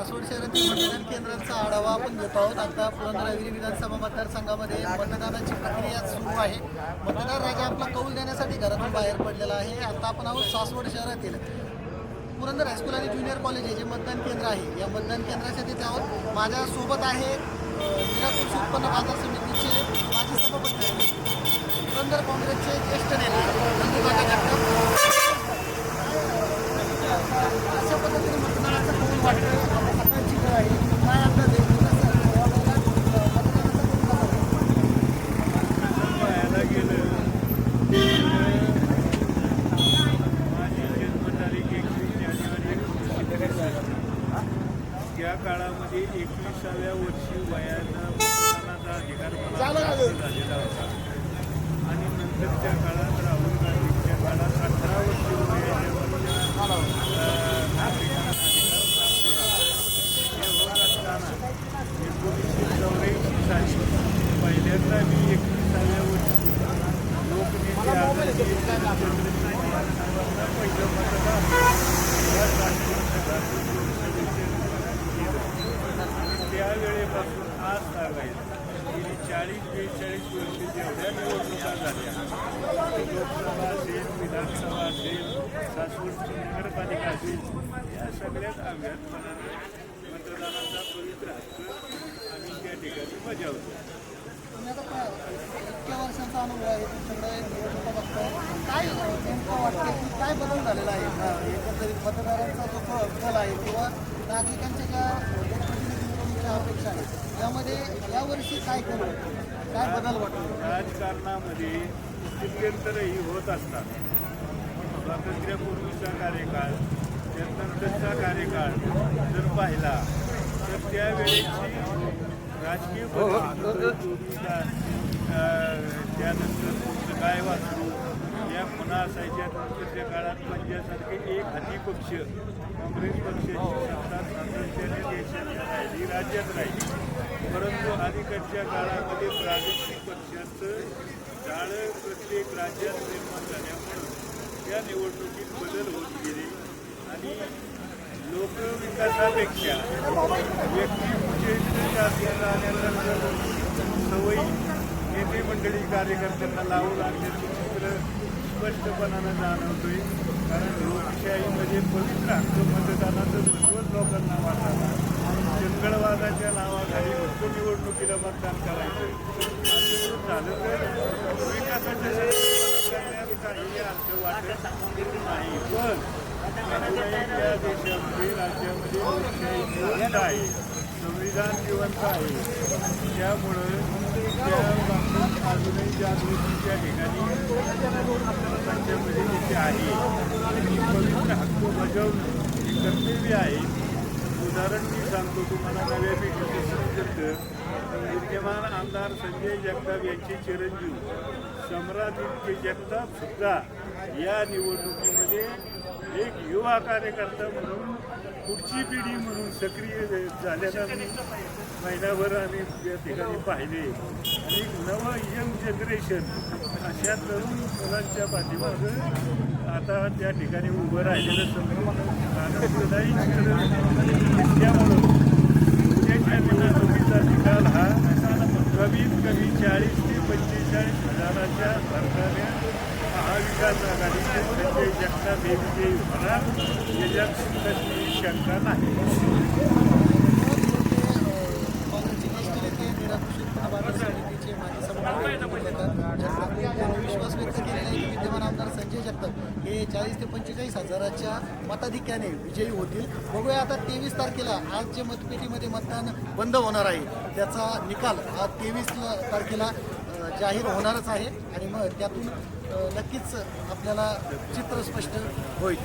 सासवड शहरातील मतदान केंद्रांचा आढावा आपण घेत आहोत. आता पुरंदरागिरी विधानसभा मतदारसंघामध्ये मतदानाची प्रक्रिया सुरू आहे. मतदार राजा आपला कौल देण्यासाठी घरातून बाहेर पडलेला आहे. आता आपण आहोत सासवड शहरातील पुरंदर हायस्कूल आणि ज्युनियर कॉलेज हे जे मतदान केंद्र आहे या मतदान केंद्राच्या तिथे आहोत माझ्या सोबत आहे जिल्हा कृषी उत्पन्न बाजार समितीचे माजी सभापती पुरंदर काँग्रेसचे ज्येष्ठ नेते नंदुकाका जगताप अशा पद्धतीने मतदानाचा कौल वाटतं सकाळची वेळ आहे काय आपला कसं मतदानाचा कौल कसा आहे? पाहायला गेलं माझी जन्मतारीख एकवीस जानेवारी एकोणीसशे त्रेसष्ट त्या ते एकविसाव्या वर्षी वयानं मतदानाचा अधिकार मला झालं ना प्राप्त झालेला होता आणि नंतरच्या काळात राहुल गांधीच्या काळात अठरा वर्ष वयाच्या अं, नागरिकांना अधिकार प्राप्त झाला हे होत असताना एकोणीसशे चौऱ्याऐंशी साली पहिल्यांदा मी एकविसाव्या वर्षी लोकनेते आदरणीय चंद्रशेखर साहेबांना पहिलं मतदान या राष्ट्रीय लोकसभेचे केलं आणि त्यावेळेपासून आज सांगायचं. गेली चाळीस बेचाळीस वर्ष जेवढ्या निवडणुका झाल्या लोकसभा असेल विधानसभा असेल सासवडची नगरपालिका असेल या सगळ्याच अव्यातपणाने मतदानाचा पवित्र हक्क आम्ही त्या ठिकाणी बजावतो. इतक्या वर्षांचा अनुभव आहे तुमच्याकडे निवडणुका बघताय. काय नेमकं वाटतं की काय बदल झालेला आहे? एकंदरीत मतदारांचा जो कल आहे किंवा नागरिकांच्या ज्या लोकप्रतिनिधींच्या अपेक्षा आहेत यामध्ये यावर्षी काय करू? काय बदल वाटतो? राजकारणामध्ये स्थित्यंतरही होत असतात. स्वातंत्र्यापूर्वीचा कार्यकाळ त्यानंतरचा कार्यकाळ जर पाहिला तर त्यावेळेची राजकीय त्यानंतर काय वाचरू या पुन्हा असायच्या नंतरच्या काळात म्हणजे पंजासारखे एक हाती पक्ष. काँग्रेस पक्षाची सत्ता सातत्याने देशात राहिली राज्यात राहिली. परंतु अलीकडच्या काळामध्ये प्रादेशिक पक्षाचं जाळं प्रत्येक राज्यात निर्माण झाल्यामुळं त्या निवडणुकीत बदल होत गेले. आणि लोकविकासापेक्षा व्यक्तिविशेष जाण्याचा सवयी नेते मंडळी कार्यकर्त्यांना लावू लागण्याचं चित्र स्पष्टपणानं जाणवतोय. कारण लोकशाहीमध्ये पवित्र हक्क मतदानाचं महत्त्वच लोकांना वाटायला जंगलवादाच्या नावाखाली फक्त निवडणुकीला मतदान करायचं. असं झालं तर विकासाच्या करण्यात काही अर्थ वाटत नाही. पण या देशामध्ये राज्यामध्ये लोकशाही जिवंत आहे. संविधान जिवंत आहे. त्यामुळं त्या अजूनही ज्या जागृतीच्या ठिकाणी पंचामध्ये जिथे आहे आणि पवित्र हक्क बजावणं हे कर्तव्य आहे. उदाहरण मी सांगतो तुम्हाला नव्या पिढीचे समजत विद्यमान आमदार संजय जगताप यांचे चिरंजीव सम्राट जगताप सुद्धा या निवडणुकीमध्ये एक युवा कार्यकर्ता म्हणून पुढची पिढी म्हणून सक्रिय झाल्याचा महिनाभर आम्ही या ठिकाणी पाहिले. आणि नव नवं यंग जनरेशन अशा तरुण मुलांच्या पाठीमागं आता त्या ठिकाणी उभं राहिलेलं समोर आनंददायी चित्र उद्याच्या निवडणुकीचा निकाल हा कमीत कमी चाळीस ते पंचेचाळीस हजाराच्या महाविकास आघाडीचे संजय जगताप हे विजयी होणार याच्यात कसलीही शंका नाही विश्वास व्यक्त केलेला आहे की विद्यमान आमदार संजय जगताप हे चाळीस ते पंचेचाळीस हजाराच्या मताधिक्याने विजयी होतील. बघूया आता तेवीस तारखेला आज जे मतपेटीमध्ये मतदान बंद होणार आहे त्याचा निकाल हा तेवीस तारखेला जाहीर होणारच आहे आणि मग त्यातून नक्कीच आपल्याला चित्र स्पष्ट होईल.